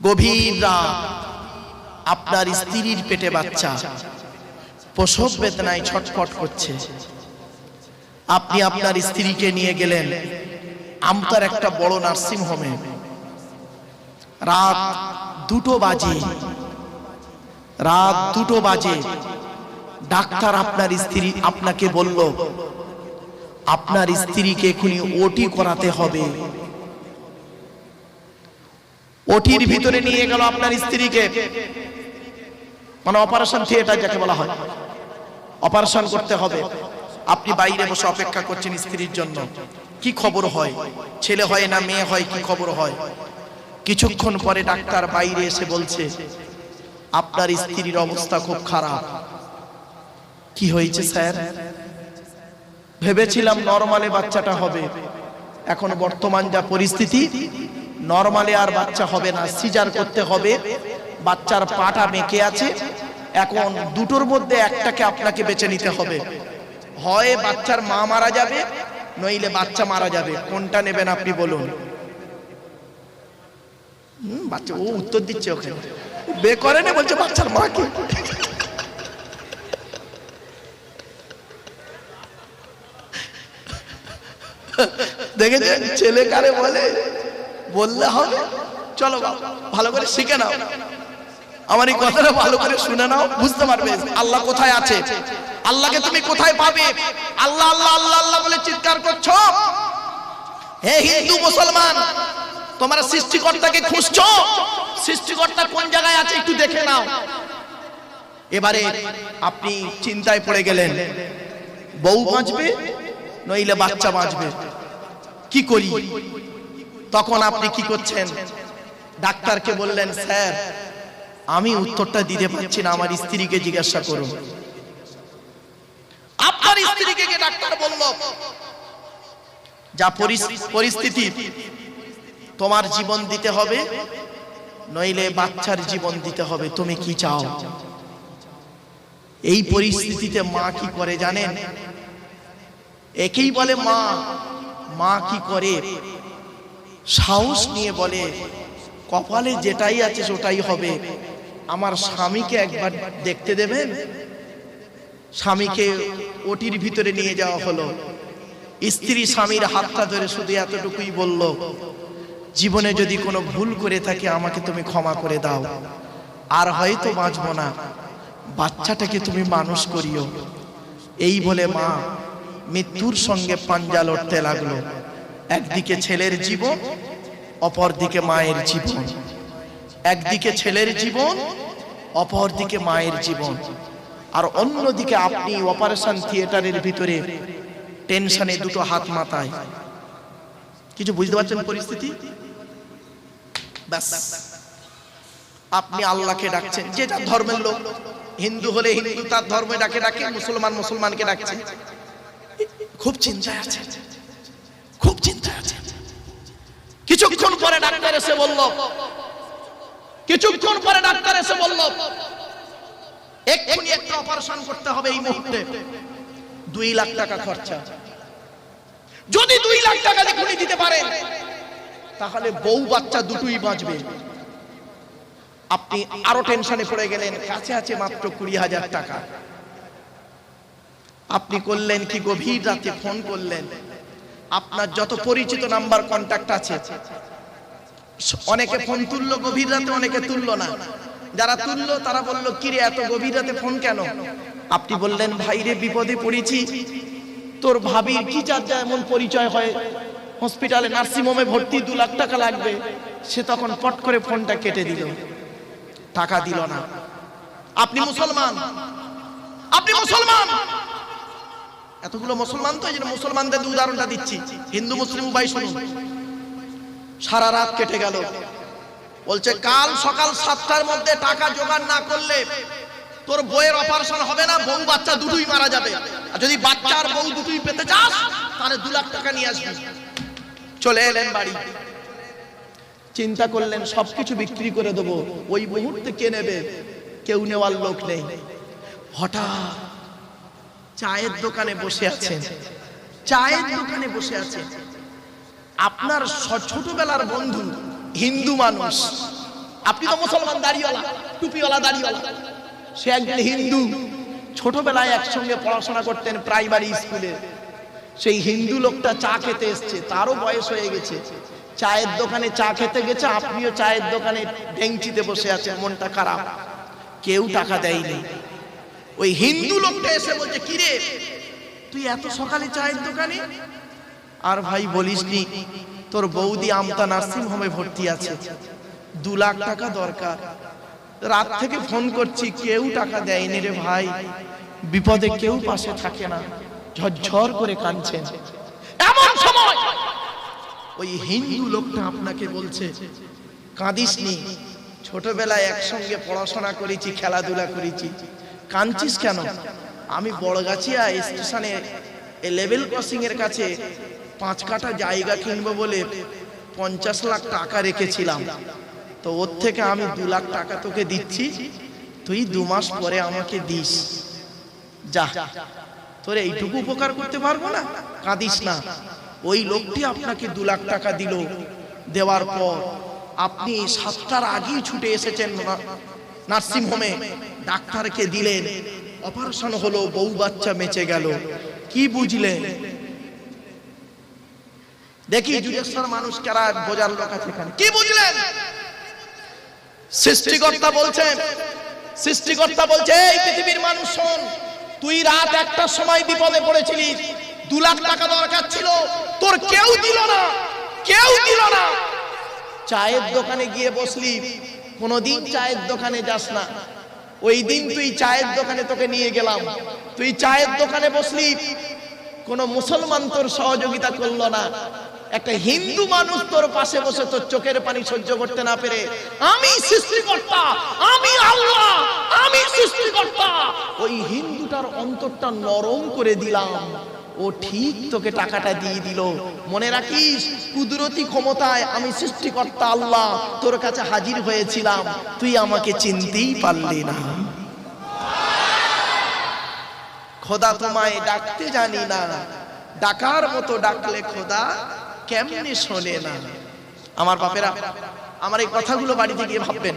গভীর রাত, আপনার স্ত্রীর পেটে বাচ্চা, প্রসব বেদনায় ছটফট করছে। আপনি আপনার স্ত্রীকে নিয়ে গেলেন আমতার একটা বড় নার্সিং হোমে রাত দুটো বাজে। রাত দুটো বাজে। ডাক্তার আপনার স্ত্রী আপনাকে বলল, আপনার স্ত্রীকে এখনই ওটি করাতে হবে। ওটির ভিতরে নিয়ে গেল আপনার স্ত্রীকে। মানে অপারেশন থিয়েটার যাকে বলা হয়। অপারেশন করতে হবে। আপনি বাইরে বসে অপেক্ষা করছেন স্ত্রীর জন্য। কি খবর হয়? ছেলে হয় না মেয়ে হয় কি খবর হয়? কিছুক্ষণ পরে ডাক্তার বাইরে এসে বলছে আপনার স্ত্রীর অবস্থা খুব খারাপ। কি হয়েছে স্যার? ভেবেছিলাম নরমালে বাচ্চাটা হবে। এখন বর্তমান যা পরিস্থিতি নরমালে আর বাচ্চা হবে না সিজার করতে হবে। বাচ্চার পাটা মেকে আছে। এখন দুটোর মধ্যে একটাকে আপনাকে বেছে নিতে হবে। হয় বাচ্চার মা মারা যাবে, নইলে বাচ্চা মারা যাবে। কোনটা নেবেন আপনি বলুন? বাচ্চা, ও উত্তর দিচ্ছে ওখানে। বে করে না, বলছে বাচ্চার মাকে দেখেছেন? ছেলে কারে বলে? বললে হবে? চলো ভালো করে শিখে নাও। আমার এই কথাটা ভালো করে শুনে নাও, বুঝতে পারবে আল্লাহ কোথায় আছে। আল্লাহকে তুমি কোথায় পাবে? আল্লাহ আল্লাহ আল্লাহ আল্লাহ বলে চিৎকার করছ? হে হিন্দু মুসলমান, তোমরা সৃষ্টিকর্তাকে খুঁজছো? সৃষ্টিকর্তা কোন জায়গায় আছে একটু দেখে নাও। এবারে আপনি চিন্তায় পড়ে গেলেন। বউ বাঁচবে নইলে বাচ্চা বাঁচবে। কি করি? তখন আপনি কি করছেন? ডাক্তারকে বললেন, স্যার, আমি উত্তরটা দিতে পারছি না, আমার স্ত্রীকে জিজ্ঞাসা করুন। আপনার স্ত্রীকে কে ডাক্তার বলল, যা পরিস্থিতি, তোমার জীবন দিতে হবে, নইলে বাচ্চার জীবন দিতে হবে, তুমি কি চাও? এই পরিস্থিতিতে মা কি করে জানেন? একেই বলে মা মা কি করে সাহস নিয়ে বলে কপালে যেটাই আছে সেটাই হবে। আমার স্বামীকে একবার দেখতে দেবেন? স্বামীকে ওটির ভিতরে নিয়ে যাওয়া হলো। স্ত্রী স্বামীর হাতটা ধরে শুধু এতটুকুই বলল জীবনে যদি কোনো ভুল করে থাকে আমাকে তুমি ক্ষমা করে দাও। আর হয়তো বাঁচবো না। বাচ্চাটাকে তুমি মানুষ করিও। এই বলে মা মৃত্যুর সঙ্গে পাঞ্জা লড়তে লাগল। একদিকে ছেলের জীবন, অপরদিকে মায়ের জীবন। একদিকে ছেলের জীবন, অপরদিকে মায়ের জীবন। আর অন্যদিকে আপনি অপারেশন থিয়েটারের ভিতরে টেনশনে দুটো হাত মাথায়। কিছু বুঝতে পারছেন পরিস্থিতি? ব্যাস। আপনি আল্লাহকে ডাকছেন যেটা ধর্মের লোক। হিন্দু হলে হিন্দু তার ধর্মে ডাকে ডাকে, মুসলমান মুসলমানকে ডাকছে। খুব চিন্তায় আছে খুব চিন্তায় আছে কিছুক্ষণ পরে ডাক্তার এসে বলল, কিছুক্ষণ পরে ডাক্তার এসে বলল, এক্ষুনি একটা অপারেশন করতে হবে এই মুহূর্তে। দুই লাখ টাকা খরচা। যদি দুই লাখ টাকা এক্ষুনি দিতে পারেন তাহলে বউ বাচ্চা দুটোই বাঁচবে। আপনি আরও টেনশনে পড়ে গেলেন, কাছে আছে মাত্র কুড়ি হাজার টাকা। আপনি করলেন কি গভীর রাতে ফোন করলেন। আপনার যত পরিচিত নাম্বার কন্ট্যাক্ট আছে। অনেকে ফোন তুললো, গভীর রাতে অনেকে তুললো না। যারা তুললো, তারা বলল, কিরে, এত গভীর রাতে ফোন কেন? আপনি বললেন ভাইরে বিপদে পড়েছি। তোর ভাবির কি যা এমন পরিচয় হয়? হসপিটালে নার্সিং হোমে ভর্তি দু লাখ টাকা লাগবে। সে তখন পট করে ফোনটা কেটে দিল। টাকা দিল না। আপনি মুসলমান। আপনি মুসলমান। এতগুলো মুসলমান তো এই জন্য মুসলমানদের উদাহরণটা দিচ্ছি। হিন্দু, মুসলিম, উভয় শুনুন। সারা রাত কেটে গেল। বলছে, কাল সকাল সাতটার মধ্যে টাকা জোগাড় না করলে তোর বইয়ের অপারেশন হবে না, বউ বাচ্চা দুটোই মারা যাবে। আর যদি বাচ্চা আর বউ দুটোই পেতে চাস, তাহলে দু লাখ টাকা নিয়ে আসবি। চলে এলেন বাড়ি। চিন্তা করলেন, সবকিছু বিক্রি করে দেবো। ওই মুহূর্তে কে নেবে? কেউ নেওয়ার লোক নেই। হঠাৎ চায়ের দোকানে বসে আছেন। চায়ের দোকানে বসে আছেন। আপনার ছোটবেলার বন্ধু হিন্দু মানুষ। আপনি তো মুসলমান, দাড়িওয়ালা, টুপিওয়ালা, দাড়িওয়ালা। সে একজন হিন্দু। ছোটবেলায় একসঙ্গে পড়াশোনা করতেন প্রাইমারি স্কুলে। সেই হিন্দু লোকটা চা খেতে এসছে, তারও বয়স হয়ে গেছে। চায়ের দোকানে চা খেতে গেছে, আপনিও চায়ের দোকানে ডেংচিতে বসে আছেন, মনটা খারাপ। কেউ টাকা দেয়নি। ওই হিন্দু লোকটা এসে বলছে, কিরে, তুই এত সকালে চায়ের দোকানে? আর ভাই বলিস নি তোর বৌদি আমতা নার্সিং হোমে ভর্তি আছে। দু লাখ টাকা দরকার। রাত থেকে ফোন করছি, কেউ টাকা দেয়নি রে ভাই। বিপদে কেউ পাশে থাকে না, ঝরঝর করে কাঁদছেন এমন সময় ওই হিন্দু লোকটা আপনাকে বলছে কাঁদিস নি ছোটবেলায় একসঙ্গে পড়াশোনা করেছি, খেলাধুলা করেছি। কাঁদছিস কেন? আমি বড়গাছিয়া স্টেশনে লেভেল ক্রসিং এর কাছে পাঁচ কাঠা জায়গা কিনবো বলে পঞ্চাশ লাখ টাকা রেখেছিলাম। তো ওর থেকে আমি দু লাখ টাকা তোকে দিচ্ছি, তুই দু মাস পরে আমাকে দিস। যা। তোর এইটুকু উপকার করতে পারব না? কাঁদিস না। ওই লোকটি আপনাকে দু লাখ টাকা দিল। দেওয়ার পর আপনি সাতটার আগেই ছুটে এসেছেন নার্সিং হোমে ডাক্তারকে দিলেন। অপারেশন হলো, বউ বাচ্চা বেঁচে গেল। কি বুঝলেন? দেখি যুগেশ্বর মানুষ কারা, বোঝার লোক আছে কি বুঝলেন? সৃষ্টিকর্তা বলছেন, সৃষ্টিকর্তা বলছে, এই পৃথিবীর মানুষ শোন, তুই রাত একটার সময় বিপদে পড়েছিলিস দু লাখ টাকা দরকার ছিল, তোর কেউ দিল না, কেউ দিল না। চায়ের দোকানে গিয়ে বসলি, কোনোদিন চায়ের দোকানে যাস না। ওই দিন তুই চায়ের দোকানে তোকে নিয়ে গেলাম। তুই চায়ের দোকানে বসলি। কোন মুসলমান তোর সহযোগিতা করল না। একটা হিন্দু মানুষ তোর পাশে বসে তোর চোখের পানি সহ্য করতে না পেরে আমি সৃষ্টিকর্তা, আমি আল্লাহ, আমি সৃষ্টিকর্তা। ওই হিন্দুটার অন্তরটা নরম করে দিলাম। ও ঠিক তোকে টাকাটা দিয়ে দিল। মনে রাখিস, কুদরতি ক্ষমতায় আমি সৃষ্টিকর্তা আল্লাহ, তোর কাছে হাজির হয়েছিলাম। তুই আমাকে চিনতেই পারলি না। খোদা তোমায় ডাকতে জানি না। ডাকার মতো ডাকলে খোদা কেমনে শোনে না। আমার বাপেরা, আমার এই কথাগুলো বাড়িতে গিয়ে ভাববেন।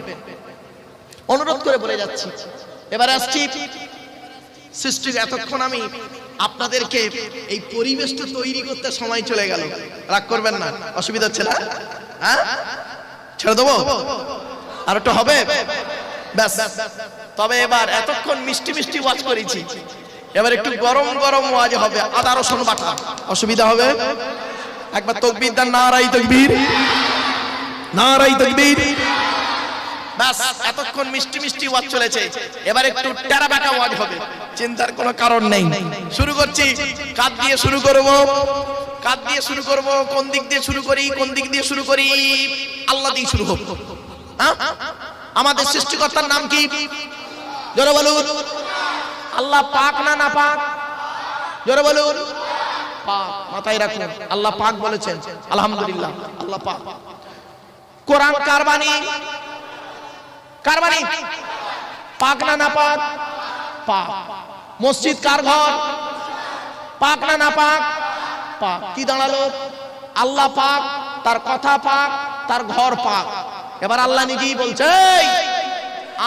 অনুরোধ করে বলে যাচ্ছি। এবার আসছি। সৃষ্টি এতক্ষণ আমি আপনাদেরকে এই পরিবেশটা তৈরি করতে সময় চলে গেল। রাগ করবেন না, অসুবিধা হচ্ছে না? হ্যাঁ? ছেড়ে দেবো? আর একটু হবে? ব্যাস। তবে এবার এতক্ষণ মিষ্টি মিষ্টি ওয়াজ করেছি। এবার একটু গরম গরম ওয়াজ হবে, আদা, রসুন, বাটা। অসুবিধা হবে? একবার তকবীর দেন নারাই তকবীর। নারাই তকবীর। ব্যাস, এতক্ষণ মিষ্টি মিষ্টি ওয়াজ চলেছে। এবার একটু টেরা বেটা ওয়াজ হবে। চিন্তার কোনো কারণ নেই। শুরু করছি। কাদ দিয়ে শুরু করব। কাদ দিয়ে শুরু করব। কোন দিক দিয়ে শুরু করি, কোন দিক দিয়ে শুরু করি? আল্লাহ দিয়ে শুরু হোক। হ্যাঁ? আমাদের সৃষ্টিকর্তার নাম কি? জোরে বলুন। আল্লাহ পাক না না পাক? জোরে বলুন। পাক। মাথায় রাখুন। আল্লাহ পাক বলেছেন। আলহামদুলিল্লাহ। আল্লাহ পাক। কোরআন কার বাণী? কার বাড়ি পাক না না পাক। পাক মসজিদ কার ঘর? পাক না না পাক। পাক কি দাঁড়াল? আল্লাহ পাক, তার কথা পাক, তার ঘর পাক। এবার আল্লাহ নিজেই বলছে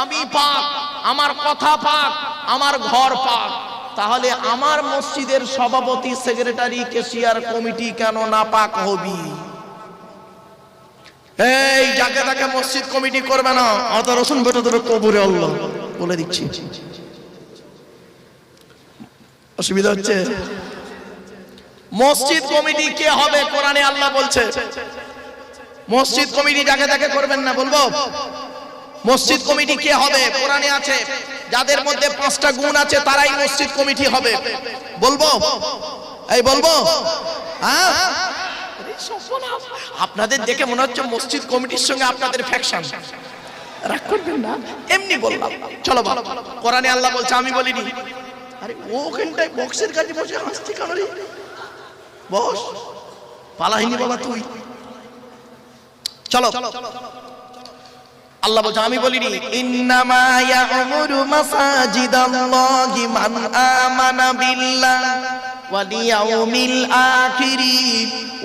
আমি পাক, আমার কথা পাক, আমার ঘর পাক। তাহলে আমার মসজিদের সভাপতি, সেক্রেটারি, কেশিয়ার কমিটি কেন না পাক হবি? এই, যাকে তাকে মসজিদ কমিটি করবে না অত রসুন বেটে দেবে কবুরে আল্লাহ, বলে দিচ্ছি। অসুবিধা হচ্ছে? মসজিদ কমিটি কে হবে? কোরআনে আল্লাহ বলছে। মসজিদ কমিটি যাকে তাকে করবেন না, বলব? মসজিদ কমিটি কে হবে? কোরআনে আছে, যাদের মধ্যে পাঁচটা গুণ আছে, তারাই মসজিদ কমিটি হবে। বলব? এই, বলব? হ্যাঁ? আপনাদের দেখে মনে হচ্ছে মসজিদ কমিটির সঙ্গে আপনাদের ফ্যাকশন রাগ করবেন না, এমনি বললাম। চলো বলো কোরআনে আল্লাহ বলছে, আমি বলিনি। আরে ওখানটায় বক্সের কাছে বসে হাসছি কেন রে? বস, পালাহিনি বাবা তুই। চলো। আল্লাহ বলছে, আমি বলিনি। ইন্নামা ইয়ামুরু মাসাজিদাল্লাহি মান আমানা বিল্লাহ। ওয়াল ইয়াউমিল আখির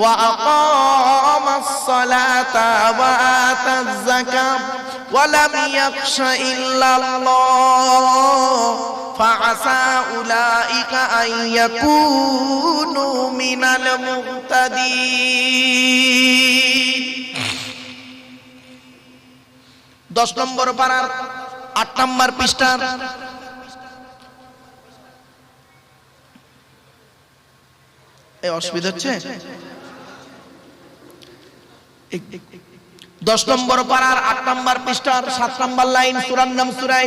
ওয়া আকামাস সালাতা ওয়া আতাজ যাকাত ولم يخش إلا الله فعسى أولئك أن يكونوا من المهتدين দশ নম্বর পাড়ার আট নম্বর পৃষ্ঠার এই অসুবিধা হচ্ছে? দশ নম্বর পাড়ার আট নম্বর পৃষ্ঠার সাত নম্বর লাইন সুরার নাম সুরাই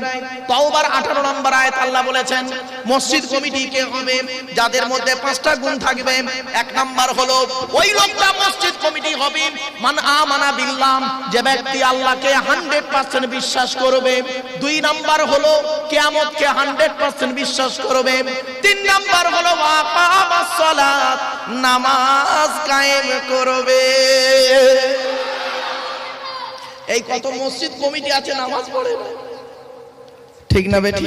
তাওবার আঠারো নম্বর আয়াত আল্লাহ বলেছেন, মসজিদ কমিটি কে হবে? যাদের মধ্যে পাঁচটা গুণ থাকবে, এক নম্বর হলো, ওই লোকটা মসজিদ কমিটি হবে। মান আমানা বিল্লাহ, যে ব্যক্তি আল্লাহকে হান্ড্রেড পার্সেন্ট বিশ্বাস করবে। দুই নম্বর হলো, কেয়ামতকে হান্ড্রেড পার্সেন্ট বিশ্বাস করবে। তিন নম্বর হলো নামাজ কায়েম করবে। এই কত মসজিদ কমিটি আছে নামাজ পড়ে না। ঠিক না বেটি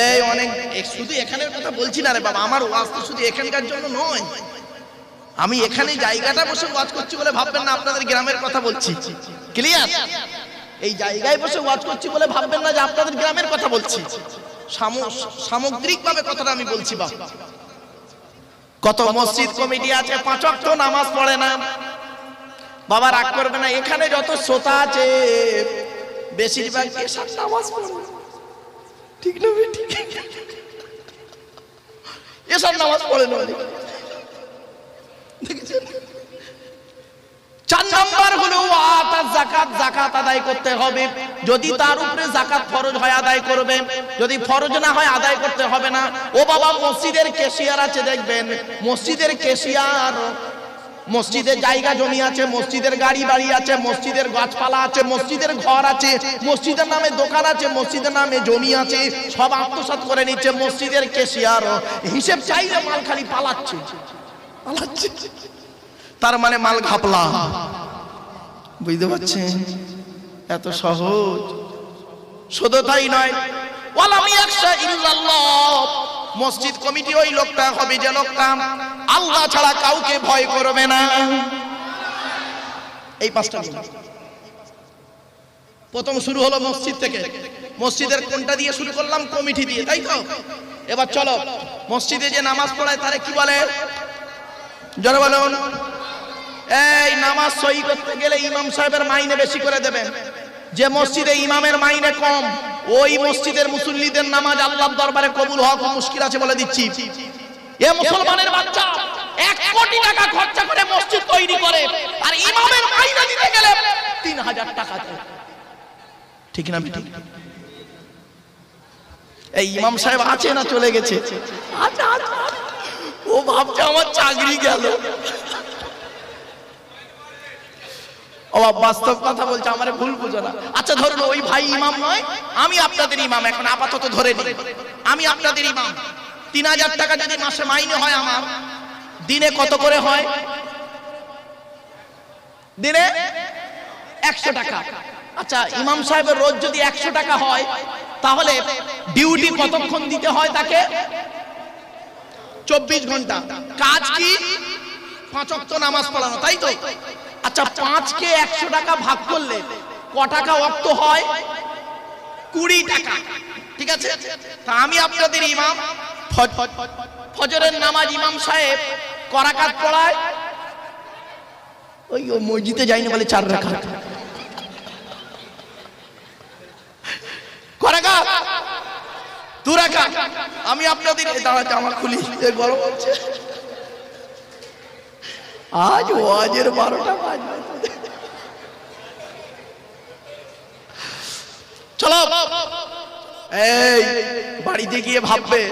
এই অনেক শুধু এখানের কথা বলছি না রে বাবা আমার ওয়াজ তো শুধু এখানকার জন্য নয়। আমি এখানে জায়গাটা বসে ওয়াজ করছি বলে ভাববেন না আপনাদের গ্রামের কথা বলছি। ক্লিয়ার এই জায়গায় বসে ওয়াজ করছি বলে ভাববেন না যে আপনাদের গ্রামের কথা বলছি। সামগ্রিক ভাবে কথাটা আমি বলছি বাবা। কত মসজিদ কমিটি আছে পাঁচ নামাজ পড়ে না। বাবা রাগ করবে না, এখানে যত শ্রোতা আছে, বেশিরভাগ ঠিক না এসব নামাজ পড়ে যদি তার উপরে জাকাত ফরজ হয়, আদায় যদি ফরজ না হয়, আদায় করতে হবে না। ও বাবা মসজিদের আছে, দেখবেন। মসজিদের কেশিয়ার মসজিদের জায়গা জমি আছে মসজিদের গাড়ি বাড়ি আছে মসজিদের গাছপালা আছে মসজিদের ঘর আছে মসজিদের নামে দোকান আছে মসজিদের নামে জমি আছে সব আত্মসাৎ করে নিচ্ছে মসজিদের কেশিয়ার হিসেব চাইলে মাল খালি পালাচ্ছে। পালাচ্ছে। তার মানে মাল ঘাপলা। বুঝতে পারছেন? এত সহজ। শুধু তাই নয় ইয়াখশা ইল্লাল্লাহ। মসজিদ কমিটি ওই লোকটা হবে যে লোকটা আল্লাহ ছাড়া কাউকে ভয় করবে না। এই পাঁচটা প্রথম শুরু হলো মসজিদ থেকে। মসজিদের কোনটা দিয়ে শুরু করলাম কমিটি দিয়ে, তাই তো? এবার চলো, মসজিদে যে নামাজ পড়ায় তারে কি বলে? জোরে বলুন। এই নামাজ সহি করতে গেলে ইমাম সাহেবের মাইনে বেশি করে দেবেন। যে মসজিদে ইমামের মাইনে কম ওই মসজিদের মুসল্লিদের নামাজ আল্লাহর দরবারে কবুল হওয়া খুব মুশকিল আছে বলে দিচ্ছি। এ মুসলমানের বাচ্চা, এক কোটি টাকা খরচা করে মসজিদ তৈরি করে, আর ইমামের মাইনে দিতে গেলে তিন হাজার টাকা ঠিক না, ঠিক? এই ইমাম সাহেব আছে না চলে গেছে। ও ভাবছে আমার চাকরি গেল। ও বাস্তব কথা বলছে, আমার ভুল বুঝো না। আচ্ছা ধরুন ওই ভাই ইমাম নয়, আমি আপনাদের ইমাম, এখন আপাতত ধরে নিই। আমি আপনাদের ইমাম। তিন হাজার টাকা যদি মাসে মাইনে হয় আমার, দিনে কত করে হয়? দিনে একশো টাকা। আচ্ছা ইমাম সাহেবের রোজ যদি একশো টাকা হয়, তাহলে ডিউটি কতক্ষণ দিতে হয় তাকে? চব্বিশ ঘণ্টা। কাজ কি? পাঁচ নামাজ পড়ানো, তাই তো? আচ্ছা পাঁচকে একশো টাকা ভাগ করলে ক টাকা অক্ত হয়? কুড়ি টাকা। ঠিক আছে? তা আমি আপনাদের ইমাম ফজরের নামাজ ইমাম সাহেব করাকাত পড়ায়। ওই, ও মসজিদে যাইনি বলে চার রাখা করাকাত? দু রাখা আমি আপনাদের এই দাঁড়া জামা খুলি গরম হচ্ছে। আজ ওয়াজের বারোটা বাজবে। চলো। এই, বাড়িতে গিয়ে ভাববে।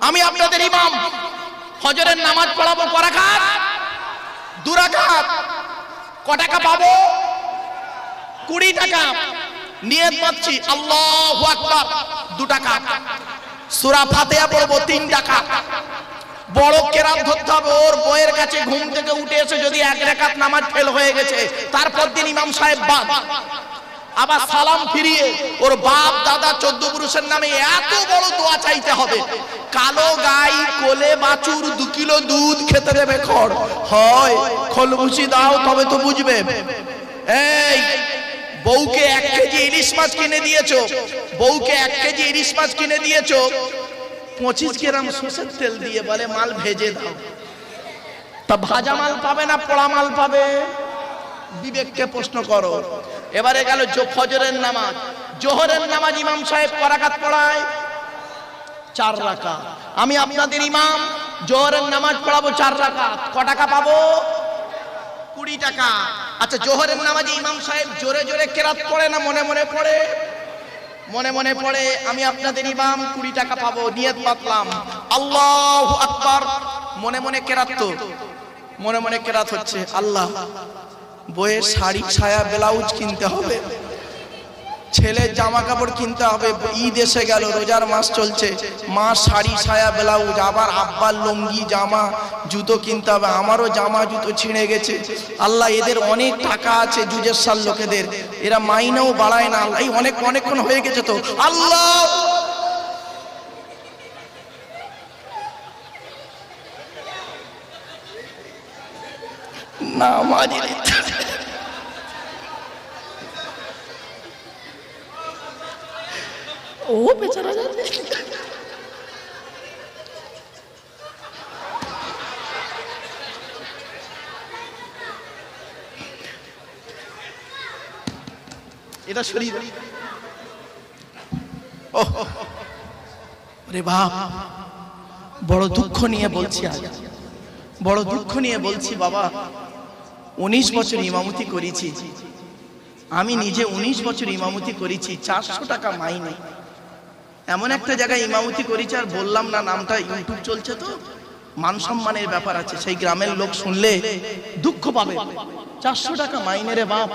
আমি আপনাদের ইমাম। ফজরের নামাজ পড়াবো করাঘাত। দুরাঘাত। ক টাকা পাবো? কুড়ি টাকা। নিয়ত পাচ্ছি আল্লাহ আকবার। দু টাকা। সুরা ফাতেহা পড়ব তিন টাকা। বড় কেরাম ধরতে হবে, ওর বইয়ের কাছে ঘুম থেকে উঠে এসে যদি এক রেখাত নামাজ ফেল হয়ে গেছে, তারপর দিন ইমাম সাহেব বাদ। আবার সালাম ফিরিয়ে ওর বাপ, দাদা, চোদ্দ পুরুষের নামে এত বড় দোয়া চাইতে হবে। কালো গাই, কোলে বাছুর, দু কিলো দুধ খেতে দেবে খড়। হয় খোলভুসি দাও, তবে তো বুঝবে। এই, বউকে এক কেজি ইলিশ মাছ কিনে দিয়েছ। বউকে এক কেজি ইলিশ মাছ কিনে দিয়েছ। পঁচিশ গ্রাম সর্ষের তেল দিয়ে বলে, মাল ভেজে দাও। তা ভাজা মাল পাবে না, পোড়া মাল পাবে? বিবেককে প্রশ্ন করো। এবারে গেল ফজরের নামাজ। জোহরের নামাজ ইমাম সাহেব করাকাত পড়ায়। চার রাকাত। আমি আপনাদের ইমাম, জোহরের নামাজ পড়াবো চার রাকাত। ক টাকা পাবো? কুড়ি টাকা। আচ্ছা জোহরের নামাজে ইমাম সাহেব জোরে জোরে কেরাত পড়ে না মনে মনে পড়ে? মনে মনে পড়ে, আমি আপনাদের ইমাম, কুড়ি টাকা পাবো, নিয়ত পাতলাম আল্লাহ আকবার। মনে মনে কেরাত তো। মনে মনে কেরাত হচ্ছে, আল্লাহ, বইয়ের শাড়ি, ছায়া, ব্লাউজ কিনতে হবে। ছেলের জামা কাপড় কিনতে হবে, ঈদ এসে গেল, রোজার মাস চলছে। মা শাড়ি, ছায়া, ব্লাউজ, আবার আব্বার লুঙ্গি, জামা, জুতো কিনতে হবে, আমারও জামা, জুতো ছিঁড়ে গেছে। আল্লাহ, এদের অনেক টাকা আছে জুজের সাল লোকেদের। এরা মাইনেও বাড়ায় না, আল্লাহ অনেক, অনেকক্ষণ হয়ে গেছে তো। আল্লাহ! না মাঝে ও বেচারা যাচ্ছে। এটা শরীর। রে বাপ বড় দুঃখ নিয়ে বলছি আজ। বড় দুঃখ নিয়ে বলছি বাবা উনিশ বছর ইমামতি করেছি। আমি নিজে উনিশ বছর ইমামতি করেছি চারশো টাকা মাইনে। এমন একটা জায়গায় ইমামতি করেছি আর বললাম না নামটা ইউটিউব চলছে তো? মান সম্মানের ব্যাপার আছে। সেই গ্রামের লোক শুনলে দুঃখ পাবে। চারশো টাকা মাইনে রে বাপ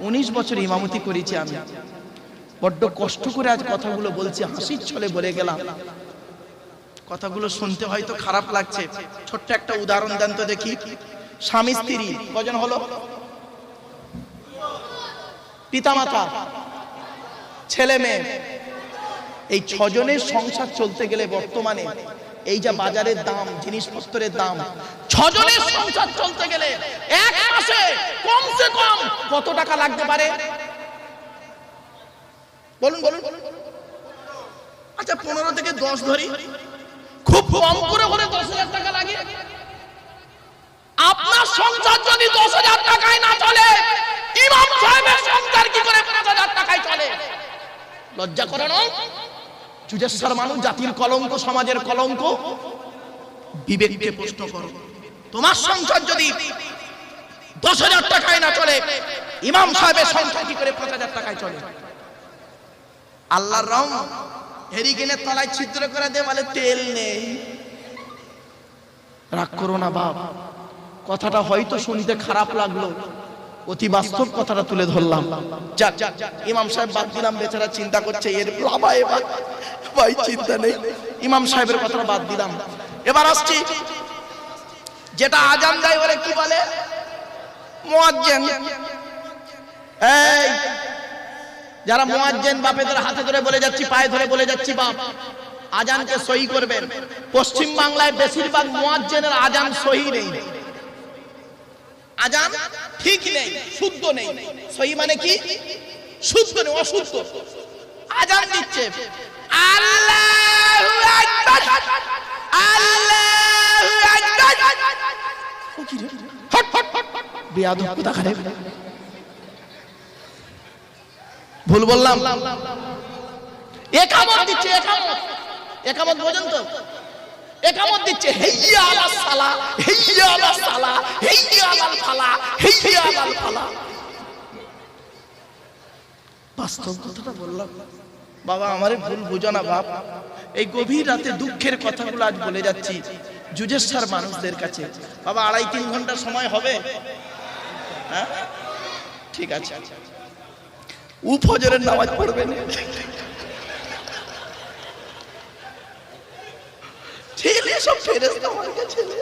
উনিশ বছর ইমামতি করেছি আমি। বড্ড কষ্ট করে আজ কথাগুলো বলছি হাসির ছলে বলে গেলাম। কথাগুলো শুনতে হয়তো খারাপ লাগছে। ছোট্ট একটা উদাহরণ দেন তো দেখি। স্বামী স্ত্রী কজন হলো? পিতামাতা ছেলে মেয়ে? এই ছজনের সংসার চলতে গেলে বর্তমানে এই যে বাজারের দাম, জিনিসপত্রের দাম, ছজনের সংসার চলতে গেলে এক মাসে কমসে কম কত টাকা লাগতে পারে? বলুন বলুন। আচ্ছা পনেরো থেকে দশ ধরি। খুব কম করে হলে দশ হাজার টাকা লাগে। আপনার সংসার যদি দশ হাজার টাকায় না চলে, ইমাম সাহেবের সংসার কি করে পাঁচ হাজার টাকায় চলে? লজ্জা করে চুজেশ্বর মানুষ জাতির কলঙ্ক, সমাজের কলঙ্ক। বিবেককে প্রশ্ন করো। তোমার সংসার যদি দশ হাজার টাকায় না চলে, ইমাম সাহেবের সংসার কি করে পাঁচ হাজার টাকায় চলে? আল্লাহর রং হেরিকেনের তলায় ছিদ্র করে দে, বলে তেল নেই। রাগ করো না বাপ। কথাটা হয়তো শুনতে খারাপ লাগল। অতি বাস্তব কথাটা তুলে ধরলাম। যাক, ইমাম সাহেব বাদ দিলাম, বেচারা চিন্তা করছে, এর বাবা এবার? ভাই, চিন্তা নেই। ইমাম সাহেবের কথাটা বাদ দিলাম। এবার আসছি। যেটা আজান দেয় ওরে কি বলে? মুয়াজ্জিন। এই, যারা মুয়াজ্জিন বাপেদের হাতে ধরে বলে যাচ্ছি, পায়ে ধরে বলে যাচ্ছি, বাপ, আজানকে সহি করবেন। পশ্চিম বাংলায় বেশিরভাগ মুয়াজ্জিনের আজান সহি নেই। আজান ঠিক নেই, শুদ্ধ নেই। সহি মানে কি? শুদ্ধ নেই, অশুদ্ধ। আজান দিচ্ছে। আল্লাহু আকবার। আল্লাহু আকবার। হট হট হট বেয়াদব কোথা ভুল বললাম। একামত দিচ্ছে, একামত। একামত বোঝেন তো? একামত হেইয়া আলা সালা, হেইয়া আলা সালা, হেইয়া ফালা হেইয়া ফালা। বাস্তব কথাটা বললাম। বাবা, আমারে ভুল বুঝো না, বাপ। এই গভীর রাতে দুঃখের কথাগুলো আজ বলে যাচ্ছি জুজেশ্বর মানুষদের কাছে। বাবা, আড়াই তিন ঘণ্টা সময় হবে? হ্যাঁ? ঠিক আছে। উ ফজরের নামাজ পড়বেন। ছেলে সব ফেরেস্তা মার্কা ছেলে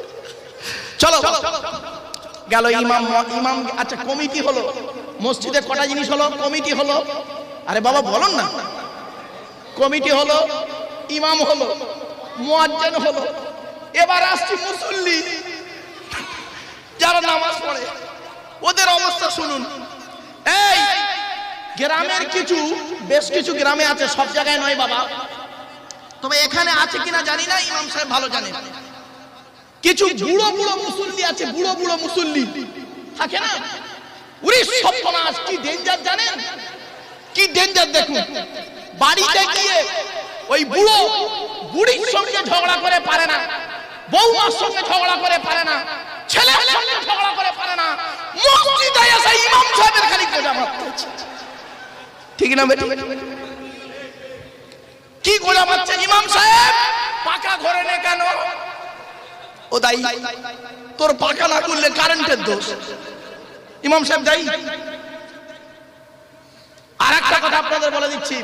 চলো। গেল ইমাম ইমাম আচ্ছা কমিটি হলো। মসজিদে কটা জিনিস হলো? কমিটি হলো। আরে বাবা বলুন না। কমিটি হলো ইমাম হলো মুয়াজ্জিন হলো। এবার আসছি মুসল্লি। যারা নামাজ পড়ে ওদের অবস্থা শুনুন। এই গ্রামের কিছু বেশ কিছু গ্রামে আছে সব জায়গায় নয় বাবা। তবে এখানে আছে কিনা জানি না, ইমাম সাহেব ভালো জানেন। কিছু বুড়ো বুড়ো মুসল্লি আছে, বুড়ো বুড়ো মুসল্লি। থাকে না? উরি সপ্তনাশ কি ডেঞ্জার জানেন? কি ডেঞ্জার দেখুন। বাড়িতে গিয়ে ওই বুড়ো বুড়ির সঙ্গে ঝগড়া করে পারে না, বৌমার সঙ্গে ঝগড়া করে পারে না, ছেলের সঙ্গে ঝগড়া করে পারে না, মসজিদে এসে ইমাম সাহেবের খালি কোজা। ঠিক না বেটি? কি গোলা মারছে ইমাম সাহেব? পাকা ঘরে নে কেন? ও দাই তোর পাকা না করলে কারেন্টের দোষ। ইমাম সাহেব দাই আর একটা কথা আপনাদের বলে দিচ্ছি।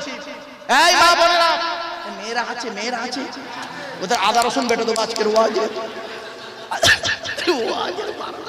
এই মা বোনেরা মেয়েরা আছে মেয়েরা আছে। ওদের আদা রসুন বেটে দেবো আজকের ওয়াজে। ওয়াজের বারোটা